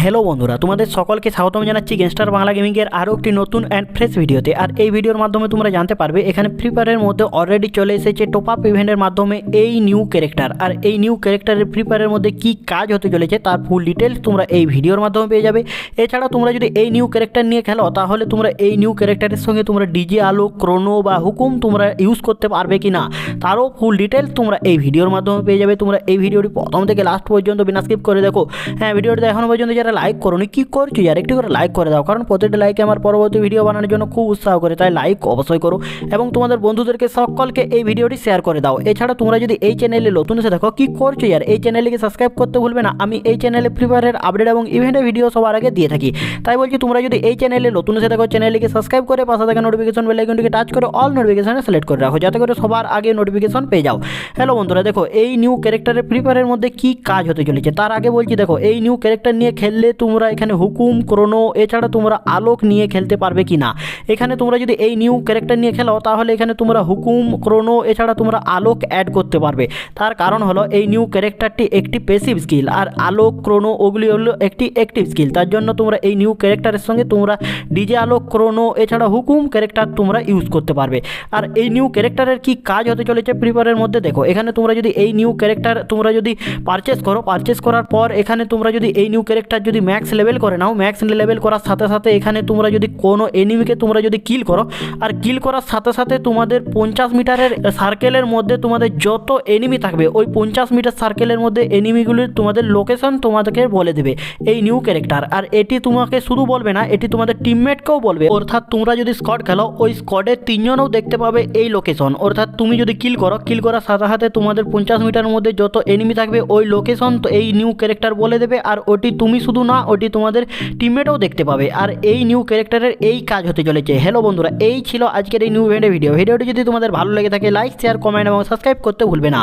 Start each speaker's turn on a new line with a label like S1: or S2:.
S1: Hello বন্ধুরা, তোমাদের সকলকে স্বাগতম জানাচ্ছি গেংস্টার বাংলা গেমিংয়ের আরও একটি নতুন অ্যান্ড ফ্রেশ ভিডিওতে আর এই ভিডিওর মাধ্যমে তোমরা জানতে পারবে, এখানে ফ্রি ফায়ারের মধ্যে অলরেডি চলে এসেছে টপ আপ ইভেন্টের মাধ্যমে এই নিউ ক্যারেক্টার আর এই নিউ ক্যারেক্টারের ফ্রি ফায়ারের মধ্যে কী কাজ হতে চলেছে তার ফুল ডিটেলস তোমরা এই ভিডিওর মাধ্যমে পেয়ে যাবে। এছাড়া তোমরা যদি এই নিউ ক্যারেক্টার নিয়ে খেলো, তাহলে তোমরা এই নিউ ক্যারেক্টারের সঙ্গে তোমরা ডিজে আলো ক্রোনো বা হুকুম তোমরা ইউজ করতে পারবে কি না তারও ফুল ডিটেলস তোমরা এই ভিডিওর মাধ্যমে পেয়ে যাবে। তোমরা এই ভিডিওটি প্রথম থেকে লাস্ট পর্যন্ত বিনা স্কিপ করে দেখো। হ্যাঁ ভিডিওটি এখনও পর্যন্ত যারা লাইক করোনি। কী করছ আর একটু করে লাইক করে দাও, কারণ প্রতিটা লাইক আমার পরবর্তী ভিডিও বানানোর জন্য খুব উৎসাহ করে। তাই লাইক অবশ্যই করো এবং তোমাদের বন্ধুদেরকে সকলকে এই ভিডিওটি শেয়ার করে দাও। এছাড়া তোমরা যদি এই চ্যানেলে নতুন এসে দেখো কী করছ আর এই চ্যানেলকে সাবস্ক্রাইব করতে ভুলবে না। আমি এই চ্যানেলে ফ্রি ফায়ারের আপডেট এবং ইভেন্টের ভিডিও সবার আগে দিয়ে থাকি। তাই বলছি, তোমরা যদি এই চ্যানেলে নতুন এসে দেখো চ্যানেলকে সাবস্ক্রাইব করে পাশে থাকা নোটিফিকেশন বেল আইকনটিকে টাচ করে অল নোটিফিকেশনে সিলেক্ট করে রাখো, যাতে করে সবার আগে নোটিফিকেশন পেয়ে যাও। হ্যালো বন্ধুরা, দেখো এই নিউ ক্যারেক্টারের ফ্রি ফায়ারের মধ্যে কী কাজ হতে চলেছে? তার আগে বলছি, দেখো এই নিউ ক্যারেক্টার নিয়ে খেললে তোমরা এখানে হুকুম, ক্রোনো, এছাড়া তোমরা আলোক নিয়ে খেলতে পারবে কি না এখানে তোমরা যদি এই নিউ ক্যারেক্টার নিয়ে খেলো তাহলে এখানে তোমরা হুকুম, ক্রোনো, এছাড়া তোমরা আলোক অ্যাড করতে পারবে। তার কারণ হলো, এই নিউ ক্যারেক্টারটি একটি পেসিভ স্কিল আর আলোক, ক্রোনো ওগুলি হলো একটি অ্যাক্টিভ স্কিল তার জন্য তোমরা এই নিউ ক্যারেক্টারের সঙ্গে তোমরা ডিজে আলোক, ক্রোনো, এছাড়া হুকুম ক্যারেক্টার তোমরা ইউজ করতে পারবে। আর এই নিউ ক্যারেক্টারের কি কাজ হতে চলেছে প্রিপারের মধ্যে? দেখো, এখানে তোমরা যদি এই নিউ ক্যারেক্টার তোমরা যদি পারচেস করো পারচেস করার পর এখানে তোমরা যদি এই নিউ ক্যারেক্টার যদি ম্যাক্স লেভেল করে নাও ম্যাক্স লেভেল করার সাথে সাথে এখানে তোমরা যদি কোনো এনিমিকে তোমরা যদি কিল করো, আর কিল করার সাথে সাথে তোমাদের পঞ্চাশ মিটারের সার্কেলের মধ্যে তোমাদের যত এনিমি থাকবে, ওই পঞ্চাশ মিটার সার্কেলের মধ্যে এনিমিগুলির তোমাদের লোকেশন তোমাদেরকে বলে দেবে এই নিউ ক্যারেক্টার আর এটি তোমাকে শুধু বলবে না, এটি তোমাদের টিমমেটকেও বলবে। অর্থাৎ তোমরা যদি স্কোয়াড খেলো, ওই স্কোয়াডের তিনজনও দেখতে পাবে এই লোকেশন অর্থাৎ তুমি যদি কিল করো কিল করার সাথে সাথে তোমাদের পঞ্চাশ মিটারের মধ্যে যত এনিমি থাকবে, ওই লোকেশন তো এই নিউ ক্যারেক্টার বলে দেবে, আর ওটি তুমি শুধু না ওটি তোমাদের টিমমেটও দেখতে পাবে। আর এই নিউ ক্যারেক্টারের এই কাজ হতে চলেছে। হ্যালো বন্ধুরা, এই ছিল আজকের এই নিউ ইভেন্টের ভিডিও ভিডিওটি যদি তোমাদের ভালো লেগে থাকে লাইক শেয়ার কমেন্ট এবং সাবস্ক্রাইব করতে ভুলবে না।